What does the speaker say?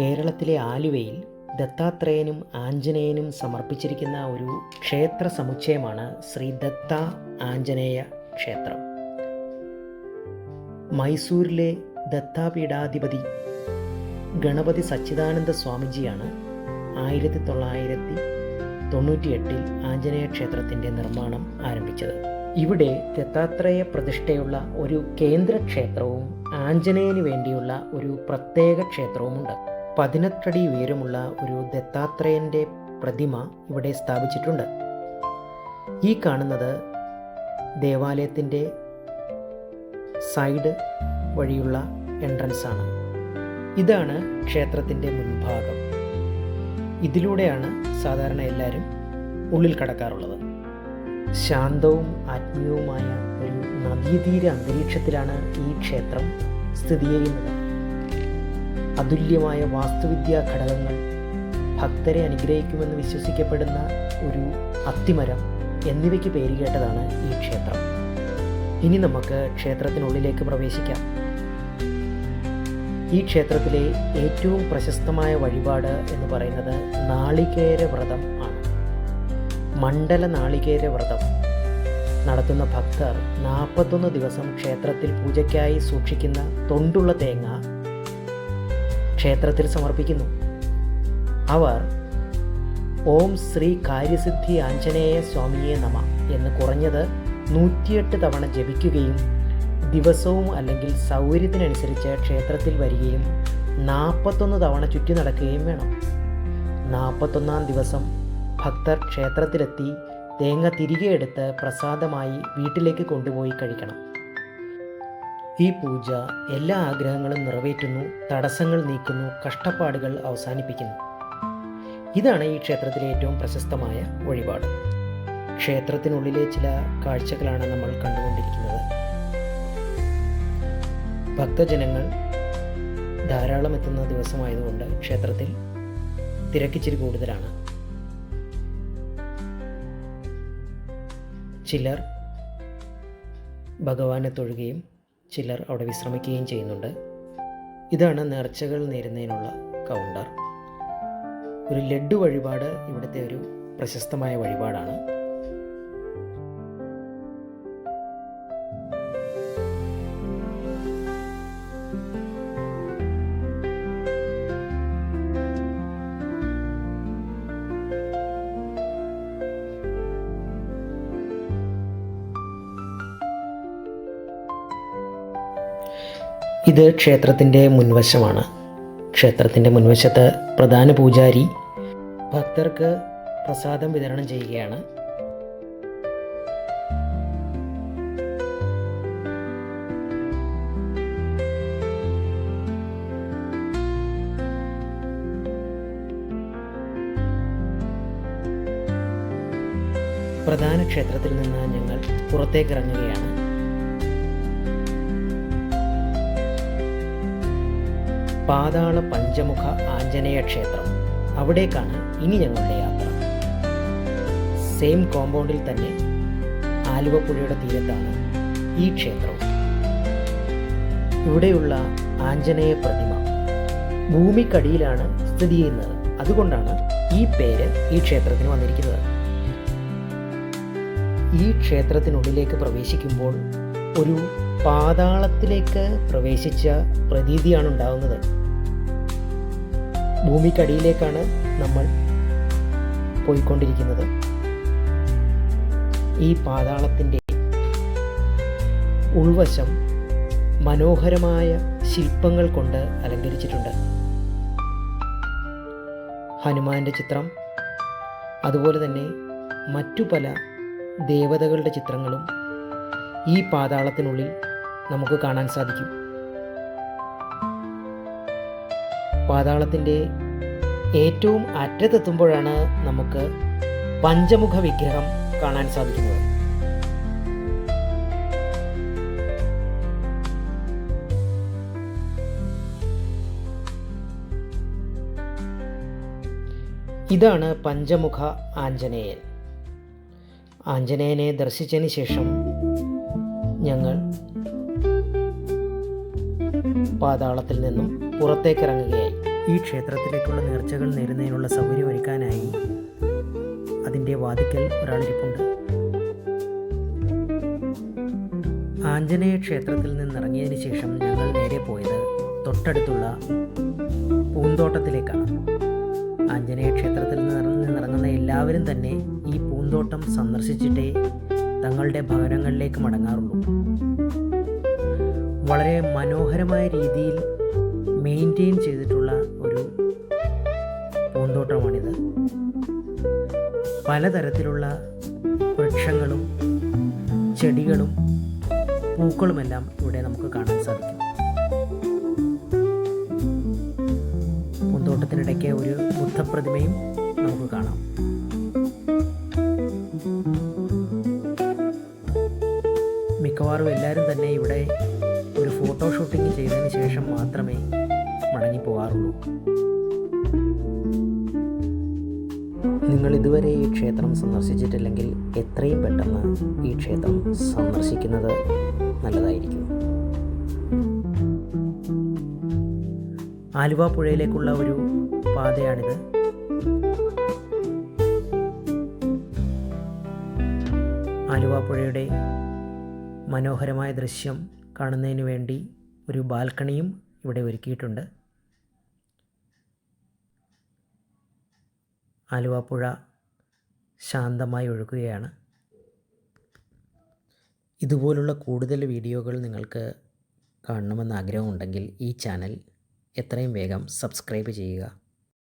കേരളത്തിലെ ആലുവയിൽ ദത്താത്രേയനും ആഞ്ജനേയനും സമർപ്പിച്ചിരിക്കുന്ന ഒരു ക്ഷേത്ര സമുച്ചയമാണ് ശ്രീ ദത്ത ആഞ്ജനേയ ക്ഷേത്രം. മൈസൂരിലെ ദത്താപീഠാധിപതി ഗണപതി സച്ചിദാനന്ദ സ്വാമിജിയാണ് ആയിരത്തി തൊള്ളായിരത്തി തൊണ്ണൂറ്റിയെട്ടിൽ ആഞ്ജനേയ ക്ഷേത്രത്തിന്റെ നിർമ്മാണം ആരംഭിച്ചത്. ഇവിടെ ദത്താത്രേയ പ്രതിഷ്ഠയുള്ള ഒരു കേന്ദ്ര ക്ഷേത്രവും ആഞ്ജനേയന് വേണ്ടിയുള്ള ഒരു പ്രത്യേക ക്ഷേത്രവുമുണ്ട്. പതിനെട്ടടി ഉയരമുള്ള ഒരു ദത്താത്രേയന്റെ പ്രതിമ ഇവിടെ സ്ഥാപിച്ചിട്ടുണ്ട്. ഈ കാണുന്നത് ദേവാലയത്തിന്റെ സൈഡ് വഴിയുള്ള എൻട്രൻസ് ആണ് ഇതാണ് ക്ഷേത്രത്തിന്റെ മുൻഭാഗം. ഇതിലൂടെയാണ് സാധാരണ എല്ലാവരും ഉള്ളിൽ കടക്കാറുള്ളത്. ശാന്തവും ആത്മീയവുമായ ഒരു നദീതീര അന്തരീക്ഷത്തിലാണ് ഈ ക്ഷേത്രം സ്ഥിതി ചെയ്യുന്നത്. അതുല്യമായ വാസ്തുവിദ്യാ ഘടകങ്ങൾ ഭക്തരെ അനുഗ്രഹിക്കുമെന്ന് വിശ്വസിക്കപ്പെടുന്ന ഒരു അത്തിമരം എന്നിവയ്ക്ക് പേരുകേട്ടതാണ് ഈ ക്ഷേത്രം. ഇനി നമുക്ക് ക്ഷേത്രത്തിനുള്ളിലേക്ക് പ്രവേശിക്കാം. ഈ ക്ഷേത്രത്തിലെ ഏറ്റവും പ്രശസ്തമായ വഴിപാട് എന്ന് പറയുന്നത് നാളികേര വ്രതം ആണ്. മണ്ഡല നാളികേര വ്രതം. നടത്തുന്ന ഭക്തർ നാൽപ്പത്തൊന്ന് ദിവസം ക്ഷേത്രത്തിൽ പൂജയ്ക്കായി സൂക്ഷിക്കുന്ന തൊണ്ടുള്ള തേങ്ങ ക്ഷേത്രത്തിൽ സമർപ്പിക്കുന്നു. അവർ ഓം ശ്രീ കാര്യസിദ്ധി ആഞ്ജനേയ സ്വാമിയെ നമ എന്ന് കുറഞ്ഞത് നൂറ്റിയെട്ട് തവണ ജപിക്കുകയും ദിവസവും അല്ലെങ്കിൽ സൗകര്യത്തിനനുസരിച്ച് ക്ഷേത്രത്തിൽ വരികയും നാൽപ്പത്തൊന്ന് തവണ ചുറ്റി നടക്കുകയും വേണം. നാൽപ്പത്തൊന്നാം ദിവസം ഭക്തർ ക്ഷേത്രത്തിലെത്തി തേങ്ങ തിരികെ എടുത്ത് പ്രസാദമായി വീട്ടിലേക്ക് കൊണ്ടുപോയി കഴിക്കണം. ഈ പൂജ എല്ലാ ആഗ്രഹങ്ങളും നിറവേറ്റുന്നു തടസ്സങ്ങൾ നീക്കുന്നു കഷ്ടപ്പാടുകൾ അവസാനിപ്പിക്കുന്നു. ഇതാണ് ഈ ക്ഷേത്രത്തിലെ ഏറ്റവും പ്രശസ്തമായ വഴിപാട്. ക്ഷേത്രത്തിനുള്ളിലെ ചില കാഴ്ചകളാണ് നമ്മൾ കണ്ടുകൊണ്ടിരിക്കുന്നത്. ഭക്തജനങ്ങൾ ധാരാളം എത്തുന്ന ദിവസമായതുകൊണ്ട് ക്ഷേത്രത്തിൽ തിരക്കിച്ചിരി കൂടുതലാണ്. ചിലർ ഭഗവാനെ തൊഴുകയും ചിലർ അവിടെ വിശ്രമിക്കുകയും ചെയ്യുന്നുണ്ട്. ഇതാണ് നേർച്ചകൾ നേരുന്നതിനുള്ള കൗണ്ടർ ഒരു ലഡ്ഡു വഴിപാട് ഇവിടുത്തെ ഒരു പ്രശസ്തമായ വഴിപാടാണ്. ഇത് ക്ഷേത്രത്തിന്റെ മുൻവശമാണ്. ക്ഷേത്രത്തിന്റെ മുൻവശത്ത് പ്രധാന പൂജാരി ഭക്തർക്ക് പ്രസാദം വിതരണം ചെയ്യുകയാണ്. പ്രധാന ക്ഷേത്രത്തിൽ നിന്ന് ഞങ്ങൾ പുറത്തേക്ക് ഇറങ്ങുകയാണ്. പാതാള പഞ്ചമുഖ ആഞ്ജനേയ ക്ഷേത്രം. അവിടേക്കാണ് ഇനി ഞങ്ങളുടെ യാത്ര. സെയിം കോമ്പൗണ്ടിൽ തന്നെ ആലുവപ്പുഴയുടെ തീരത്താണ് ഈ ക്ഷേത്രവും. ഇവിടെയുള്ള ആഞ്ജനേയ പ്രതിമ ഭൂമിക്കടിയിലാണ് സ്ഥിതി ചെയ്യുന്നത്. അതുകൊണ്ടാണ് ഈ പേര് ഈ ക്ഷേത്രത്തിന് വന്നിരിക്കുന്നത്. ഈ ക്ഷേത്രത്തിനുള്ളിലേക്ക് പ്രവേശിക്കുമ്പോൾ ഒരു പാതാളത്തിലേക്ക് പ്രവേശിച്ച പ്രതീതിയാണ് ഉണ്ടാകുന്നത് ഭൂമിക്കടിയിലേക്കാണ് നമ്മൾ പോയിക്കൊണ്ടിരിക്കുന്നത്. ഈ പാതാളത്തിന്റെ ഉൾവശം മനോഹരമായ ശില്പങ്ങൾ കൊണ്ട് അലങ്കരിച്ചിട്ടുണ്ട്. ഹനുമാന്റെ ചിത്രം അതുപോലെ തന്നെ മറ്റു പല ദേവതകളുടെ ചിത്രങ്ങളും ഈ പാതാളത്തിനുള്ളിൽ നമുക്ക് കാണാൻ സാധിക്കും. പാതാളത്തിന്റെ ഏറ്റവും അറ്റത്തെത്തുമ്പോഴാണ് നമുക്ക് പഞ്ചമുഖ വിഗ്രഹം കാണാൻ സാധിക്കുന്നത്. ഇതാണ് പഞ്ചമുഖ ആഞ്ജനേയൻ. ആഞ്ജനേയനെ ദർശിച്ചതിന് ശേഷം ഞങ്ങൾ പാതാളത്തിൽ നിന്നും പുറത്തേക്ക് ഇറങ്ങുകയായി ഈ ക്ഷേത്രത്തിലേക്കുള്ള നേർച്ചകൾ നേരുന്നതിനുള്ള സൗകര്യമൊരുക്കാനായി അതിന്റെ വാതിക്കൽ ഒരാളിരിപ്പുണ്ട്. ആഞ്ജനേയ ക്ഷേത്രത്തിൽ നിന്നിറങ്ങിയതിന് ശേഷം ഞങ്ങൾ നേരെ പോയത് തൊട്ടടുത്തുള്ള പൂന്തോട്ടത്തിലേക്കാണ്. ആഞ്ജനേയ ക്ഷേത്രത്തിൽ നിന്ന് നിന്നിറങ്ങുന്ന എല്ലാവരും തന്നെ ഈ പൂന്തോട്ടം സന്ദർശിച്ചിട്ടേ തങ്ങളുടെ ഭവനങ്ങളിലേക്ക് മടങ്ങാറുള്ളൂ. വളരെ മനോഹരമായ രീതിയിൽ മെയിന്റെയിൻ ചെയ്തിട്ടുള്ള പലതരത്തിലുള്ള വൃക്ഷങ്ങളും ചെടികളും പൂക്കളുമെല്ലാം ഇവിടെ നമുക്ക് കാണാൻ സാധിക്കും. പൂന്തോട്ടത്തിനിടയ്ക്ക് ഒരു ബുദ്ധപ്രതിമയും നമുക്ക് കാണാം. മിക്കവാറും എല്ലാവരും തന്നെ ഇവിടെ ഒരു ഫോട്ടോ ഷൂട്ടിംഗ് ചെയ്തതിന് ശേഷം മാത്രമേ മടങ്ങി പോകാറുള്ളൂ നിങ്ങൾ ഇതുവരെ ഈ ക്ഷേത്രം സന്ദർശിച്ചിട്ടില്ലെങ്കിൽ എത്രയും പെട്ടെന്ന് ഈ ക്ഷേത്രം സന്ദർശിക്കുന്നത് നല്ലതായിരിക്കും. ആലുവ പുഴയിലേക്കുള്ള ഒരു പാതയാണിത്. ആലുവ പുഴയുടെ മനോഹരമായ ദൃശ്യം കാണുന്നതിന് വേണ്ടി ഒരു ബാൽക്കണിയും ഇവിടെ ഒരുക്കിയിട്ടുണ്ട്. ആലുവ പുഴ ശാന്തമായി ഒഴുകുകയാണ്. ഇതുപോലുള്ള കൂടുതൽ വീഡിയോകൾ നിങ്ങൾക്ക് കാണണമെന്ന് ആഗ്രഹമുണ്ടെങ്കിൽ ഈ ചാനൽ എത്രയും വേഗം സബ്സ്ക്രൈബ് ചെയ്യുക.